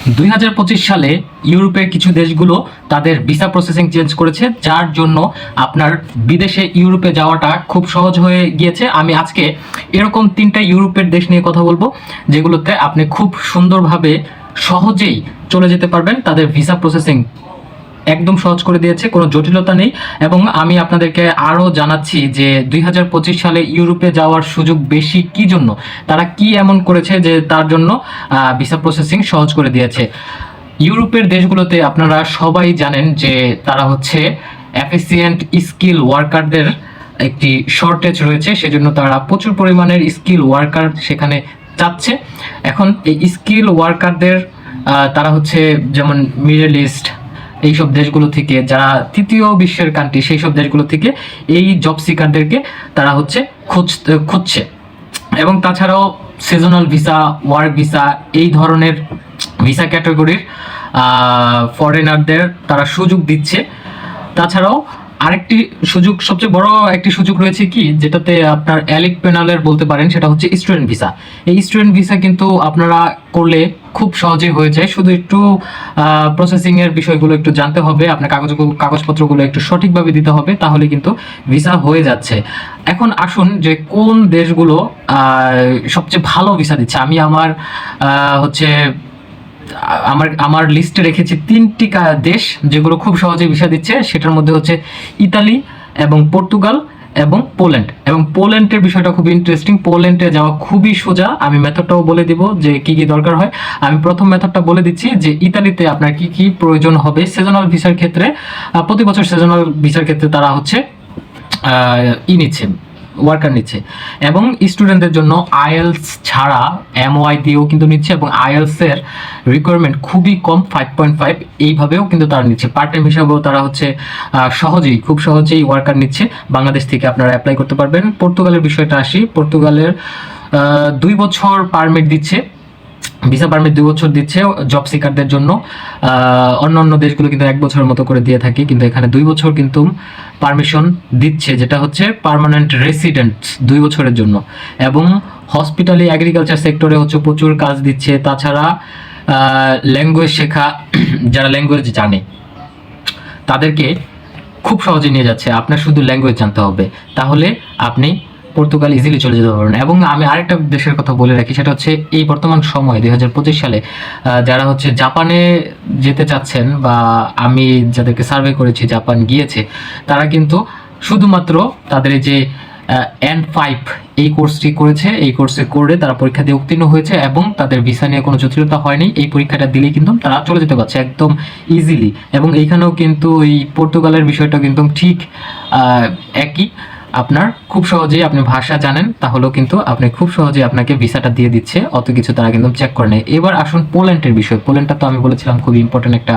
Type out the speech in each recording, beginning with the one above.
দুই হাজার পঁচিশ সালে ইউরোপের কিছু দেশগুলো তাদের ভিসা প্রসেসিং চেঞ্জ করেছে, যার জন্য আপনার বিদেশে ইউরোপে যাওয়াটা খুব সহজ হয়ে গিয়েছে। আমি আজকে এরকম তিনটা ইউরোপের দেশ নিয়ে কথা বলব, যেগুলোতে আপনি খুব সুন্দরভাবে সহজেই চলে যেতে পারবেন তাদের ভিসা প্রসেসিং একদম সহজ করে দিয়েছে, কোনো জটিলতা নেই। এবং আমি আপনাদেরকে আরও জানাচ্ছি যে দুই হাজার পঁচিশ সালে ইউরোপে যাওয়ার সুযোগ বেশি কি জন্য? তারা কি এমন করেছে যে তার জন্য ভিসা প্রসেসিং সহজ করে দিয়েছে? ইউরোপের দেশগুলোতে আপনারা সবাই জানেন যে তারা হচ্ছে এফিসিয়েন্ট স্কিল ওয়ার্কারদের একটি শর্টেজ রয়েছে, সেজন্য তারা প্রচুর পরিমাণের স্কিল ওয়ার্কার সেখানে চাচ্ছে। এখন এই স্কিল ওয়ার্কারদের তারা হচ্ছে যেমন মিডল ইস্ট এইসব দেশগুলো থেকে, যারা তৃতীয় বিশ্বের কান্ট্রি সেই সব দেশগুলো থেকে এই জব সিকারদেরকে তারা হচ্ছে খুঁজ, খুঁজছে। এবং তাছাড়াও সিজনাল ভিসা ওয়ার্ক ভিসা এই ধরনের ভিসা ক্যাটাগরির ফরেনারদের তারা সুযোগ দিচ্ছে। তাছাড়াও আরেকটি সুযোগ, সবচেয়ে বড় একটি সুযোগ রয়েছে কি? যেটাতে আপনার অ্যালিক পেনালের বলতে পারেন, সেটা হচ্ছে স্টুডেন্ট ভিসা। এই স্টুডেন্ট ভিসা কিন্তু আপনারা করলে খুব সহজেই হয়ে যায়। শুধু একটু প্রসেসিং এর বিষয়গুলো একটু জানতে হবে, আপনার কাগজ, কাগজপত্রগুলো একটু সঠিকভাবে দিতে হবে, তাহলে কিন্তু ভিসা হয়ে যাচ্ছে। এখন আসুন যে কোন দেশগুলো সবচেয়ে ভালো ভিসা দিচ্ছে। আমি আমার হচ্ছে আমার আমার লিস্টে রেখেছি তিনটি দেশ যেগুলো খুব সহজে ভিসা দিচ্ছে। সেটার মধ্যে হচ্ছে ইতালি এবং পর্তুগাল এবং পোল্যান্ড। এবং পোল্যান্ডের বিষয়টা খুব ইন্টারেস্টিং পোল্যান্ডে যাওয়া খুবই সোজা। আমি মেথডটাও বলে দিব যে কি কি দরকার হয়। আমি প্রথম মেথডটা বলে দিচ্ছি যে ইতালিতে আপনার কি কি প্রয়োজন হবে সিজনাল ভিসার ক্ষেত্রে। প্রতি বছর সিজনাল ভিসার ক্ষেত্রে তারা হচ্ছে ই নিচ্ছে। ওয়ার্কার নিচ্ছে। এবং স্টুডেন্টদের জন্য আইএলস ছাড়া এমওআই দিয়েও কিন্তু নিচ্ছে এবং আইএলস এর রিকোয়ারমেন্ট খুবই কম ফাইভ পয়েন্ট ফাইভ এইভাবেও কিন্তু তারা নিচ্ছে। পার্ট টাইম হিসাবেও তারা হচ্ছে সহজেই, খুব সহজেই ওয়ার্কার নিচ্ছে। বাংলাদেশ থেকে আপনারা অ্যাপ্লাই করতে পারবেন। পর্তুগালের বিষয়টা আসি। পর্তুগালের দুই বছর পারমিট দিচ্ছে। ভিসা পারমিট দুই বছর দিচ্ছে জব সিকারদের জন্য। অন্য অন্য দেশগুলো কিন্তু এক বছরের মতো করে দিয়ে থাকে, কিন্তু এখানে দুই বছর কিন্তু পারমিশন দিচ্ছে, যেটা হচ্ছে পার্মানেন্ট রেসিডেন্ট দুই বছরের জন্য। এবং হসপিটালি এগ্রিকালচার সেক্টরে হচ্ছে প্রচুর কাজ দিচ্ছে, তাছাড়া ল্যাঙ্গুয়েজ শেখা, যারা ল্যাঙ্গুয়েজ জানে, তাদেরকে খুব সহজে নিয়ে যাচ্ছে। আপনার শুধু ল্যাঙ্গুয়েজ জানতে হবে। তাহলে আপনি পর্তুগাল ইজিলি চলে যেতে পারবেন এবং আমি আরেকটা দেশের কথা বলে রাখি, সেটা হচ্ছে এই বর্তমান সময়ে, দুই হাজার পঁচিশ সালে যারা হচ্ছে জাপানে যেতে চাচ্ছেন বা আমি যাদেরকে সার্ভে করেছি, জাপান গিয়েছে, তারা কিন্তু শুধুমাত্র তাদের যে এন ফাইভ এই কোর্সটি করেছে, এই কোর্সে করে তারা পরীক্ষা দিয়ে উত্তীর্ণ হয়েছে এবং তাদের ভিসা নিয়ে কোনো জটিলতা হয়নি। এই পরীক্ষাটা দিলেই কিন্তু তারা চলে যেতে পারছে একদম ইজিলি এবং এইখানেও কিন্তু এই পর্তুগালের বিষয়টা কিন্তু ঠিক একই। আপনার খুব সহজেই আপনি ভাষা জানেন, তাহলেও কিন্তু আপনি খুব সহজেই আপনাকে ভিসাটা দিয়ে দিচ্ছে, অত কিছু তারা কিন্তু চেক করে নেয়। এবার আসুন পোল্যান্ডের বিষয়। পোল্যান্ডটা তো আমি বলেছিলাম খুব ইম্পর্টেন্ট একটা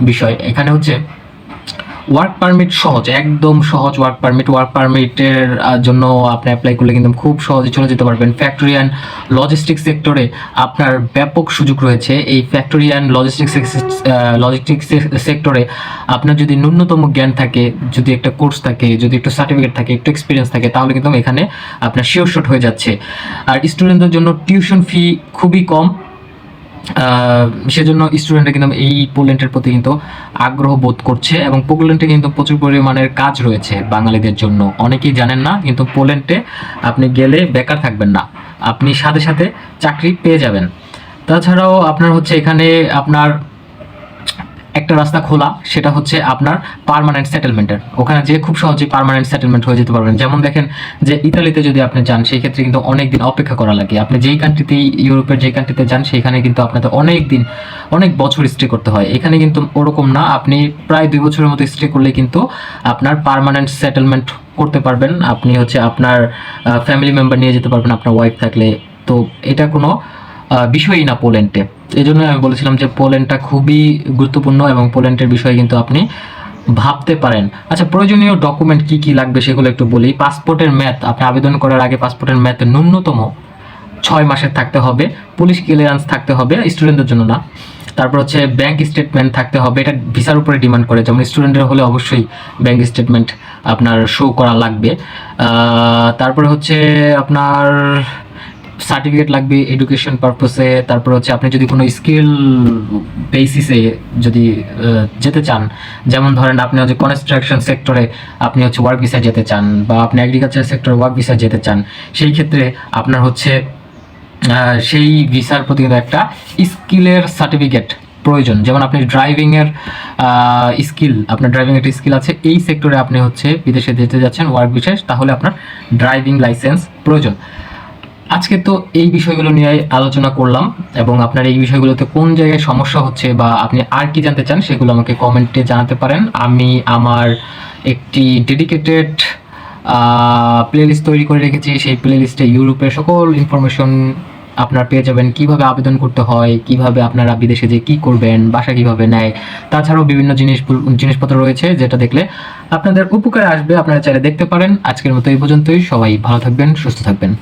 বিষয়। এখানে হচ্ছে ওয়ার্ক পারমিট সহজ, একদম সহজ ওয়ার্ক পারমিট ওয়ার্ক পারমিটের জন্য আপনি অ্যাপ্লাই করলে কিন্তু খুব সহজে চলে যেতে পারবেন। ফ্যাক্টরি অ্যান্ড লজিস্টিক সেক্টরে আপনার ব্যাপক সুযোগ রয়েছে। এই ফ্যাক্টরি অ্যান্ড লজিস্টিক লজিস্টিক সেক্টরে আপনার যদি ন্যূনতম জ্ঞান থাকে, যদি একটা কোর্স থাকে, যদি একটু সার্টিফিকেট থাকে, একটু এক্সপিরিয়েন্স থাকে, তাহলে কিন্তু এখানে আপনার শিওর শট হয়ে যাচ্ছে। আর স্টুডেন্টদের জন্য টিউশন ফি খুবই কম। সেজন্য স্টুডেন্টরা কিন্তু এই পোল্যান্ডের প্রতি কিন্তু আগ্রহ বোধ করছে এবং পোল্যান্ডে কিন্তু প্রচুর পরিমাণের কাজ রয়েছে বাঙালিদের জন্য। অনেকেই জানেন না, কিন্তু পোল্যান্ডে আপনি গেলে বেকার থাকবেন না। আপনি সাথে সাথে চাকরি পেয়ে যাবেন। তাছাড়াও আপনার হচ্ছে এখানে আপনার একটা রাস্তা খোলা, সেটা হচ্ছে আপনার পার্মানেন্ট সেটেলমেন্টের ওখানে যে খুব সহজেই পার্মানেন্ট সেটেলমেন্ট হয়ে যেতে পারবেন। যেমন দেখেন যে ইতালিতে যদি আপনি যান সেই ক্ষেত্রে কিন্তু অনেক দিন অপেক্ষা করা লাগে। আপনি যেই কান্ট্রিতে ইউরোপের যেই কান্ট্রিতে যান, সেখানে কিন্তু আপনাদের অনেক দিন অনেক বছর স্টে করতে হয়। এখানে কিন্তু ওরকম না, আপনি প্রায় দুই বছরের মতো স্টে করলে কিন্তু আপনার পার্মানেন্ট সেটেলমেন্ট করতে পারবেন। আপনি হচ্ছে আপনার ফ্যামিলি মেম্বার নিয়ে যেতে পারবেন, আপনার ওয়াইফ থাকলে। তো এটা কোনো বিষয়ই না পোল্যান্ডে। এই জন্য আমি বলেছিলাম যে পোল্যান্ডটা খুবই গুরুত্বপূর্ণ এবং পোল্যান্ডের বিষয়ে কিন্তু আপনি ভাবতে পারেন। আচ্ছা প্রয়োজনীয় ডকুমেন্ট কি কি লাগবে সেগুলো একটু বলি। পাসপোর্টের ম্যাথ আপনি আবেদন করার আগে পাসপোর্টের ম্যাথ ন্যূনতম ছয় মাসের থাকতে হবে। পুলিশ ক্লিয়ারেন্স থাকতে হবে স্টুডেন্টদের জন্য না। তারপর হচ্ছে ব্যাংক স্টেটমেন্ট থাকতে হবে। এটা ভিসার উপরে ডিমান্ড করে। যেমন স্টুডেন্টের হলে অবশ্যই ব্যাংক স্টেটমেন্ট আপনার শো করা লাগবে। তারপরে হচ্ছে আপনার সার্টিফিকেট লাগবে এডুকেশন পারপসে তারপর হচ্ছে আপনি যদি কোনো স্কিল বেসিসে যদি যেতে চান, যেমন ধরেন আপনি হচ্ছে কনস্ট্রাকশন সেক্টরে আপনি হচ্ছে ওয়ার্ক ভিসা যেতে চান বা আপনি এগ্রিকালচার সেক্টরে ওয়ার্ক ভিসা যেতে চান, সেই ক্ষেত্রে আপনার হচ্ছে সেই ভিসার প্রতি একটা স্কিলের সার্টিফিকেট প্রয়োজন। যেমন আপনি ড্রাইভিংয়ের স্কিল আপনার ড্রাইভিং একটা স্কিল আছে, এই সেক্টরে আপনি হচ্ছে বিদেশে যেতে যাচ্ছেন ওয়ার্ক বিশেষ তাহলে আপনার ড্রাইভিং লাইসেন্স প্রয়োজন। আজকে তো এই বিষয়গুলো নিয়ে আলোচনা করলাম এবং আপনার এই বিষয়গুলোতে কোন জায়গায় সমস্যা হচ্ছে বা আপনি আর কি জানতে চান সেগুলো আমাকে কমেন্টে জানাতে পারেন। আমি আমার একটি ডেডিকেটেড প্লেলিস্ট তৈরি করে রেখেছি। সেই প্লেলিস্টে ইউরোপের সকল ইনফরমেশন আপনার পেয়ে যাবেন। কীভাবে আবেদন করতে হয়, কীভাবে আপনারা বিদেশে যে কি করবেন, বাসা কীভাবে নেয়, তাছাড়াও বিভিন্ন জিনিস, জিনিসপত্র রয়েছে যেটা দেখলে আপনাদের উপকারে আসবে। আপনারা চাইলে দেখতে পারেন। আজকের মতো এই পর্যন্তই। সবাই ভালো থাকবেন, সুস্থ থাকবেন।